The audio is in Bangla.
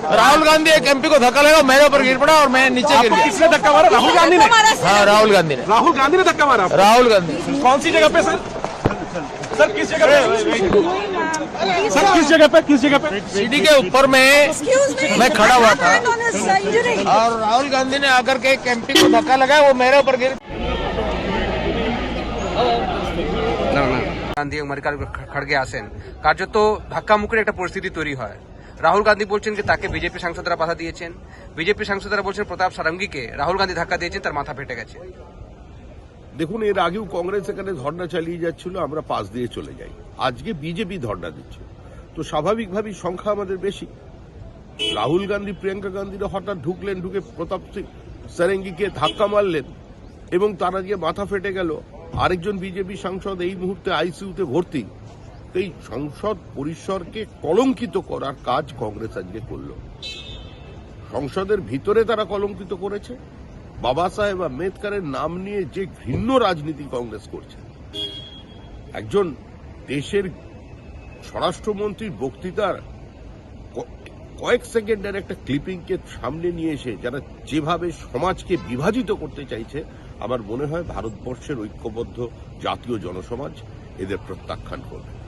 राहुल गांधी एक एमपी को धक्का लगा मेरे ऊपर गिर पड़ा और मैं नीचे गिर आपको गया किसने धक्का मारा राहुल गांधी ने हाँ राहुल गांधी ने राहुल गांधी ने धक्का मारा आपको? राहुल गांधी कौन सी जगह पे सर सर किस जगह पे सर किस जगह पे किस जगह पे सीढ़ी के ऊपर में Excuse me. मैं खड़ा हुआ था Hand on his injury. और राहुल गांधी ने आकर के एक एमपी को धक्का लगाया वो मेरे ऊपर गिर গান্ধী এবং মল্লিকার্জুন খড়গে আসেন কার্যত ধাক্কামুখের একটা পরিস্থিতি তৈরি হয় রাহুল গান্ধী বলছেন যে তাকে বিজেপি সাংসদরা বাধা দিয়েছেন। বিজেপি সাংসদরা বলছেন প্রতাপ সারঙ্গীকে রাহুল গান্ধী ধাক্কা দিয়েছেন, তার মাথা ফেটে গেছে। দেখুন, এর আগেও কংগ্রেস এখানে ধর্ণা চালিয়ে যাচ্ছিল, আমরা পাশ দিয়ে চলে যাই। আজকে বিজেপি ধর্ণা দিচ্ছে। তো স্বাভাবিকভাবেই সংখ্যা আমাদের বেশি। রাহুল গান্ধী, প্রিয়াঙ্কা গান্ধীরা হঠাৎ ঢুকলেন, ঢুকে প্রতাপ সিং সারেঙ্গিকে ধাক্কা মারলেন এবং তারা গিয়ে মাথা ফেটে গেল। আরেকজন বিজেপি সাংসদ এই মুহূর্তে আইসিইউতে ভর্তি। এই সংসদ পরিসরকে কলঙ্কিত করার কাজ কংগ্রেস আজকে করল। সংসদের ভিতরে তারা কলঙ্কিত করেছে। বাবা সাহেব আম্বেদকরের নাম নিয়ে যে ঘৃণ্য রাজনীতি কংগ্রেস করছে। একজন দেশের স্বরাষ্ট্রমন্ত্রীর বক্তৃতার কয়েক সেকেন্ডের একটা ক্লিপিংকে সামনে নিয়ে এসে যারা যেভাবে সমাজকে বিভাজিত করতে চাইছে, আমার মনে হয় ভারতবর্ষের ঐক্যবদ্ধ জাতীয় জনসমাজ এদের প্রত্যাখ্যান করবে।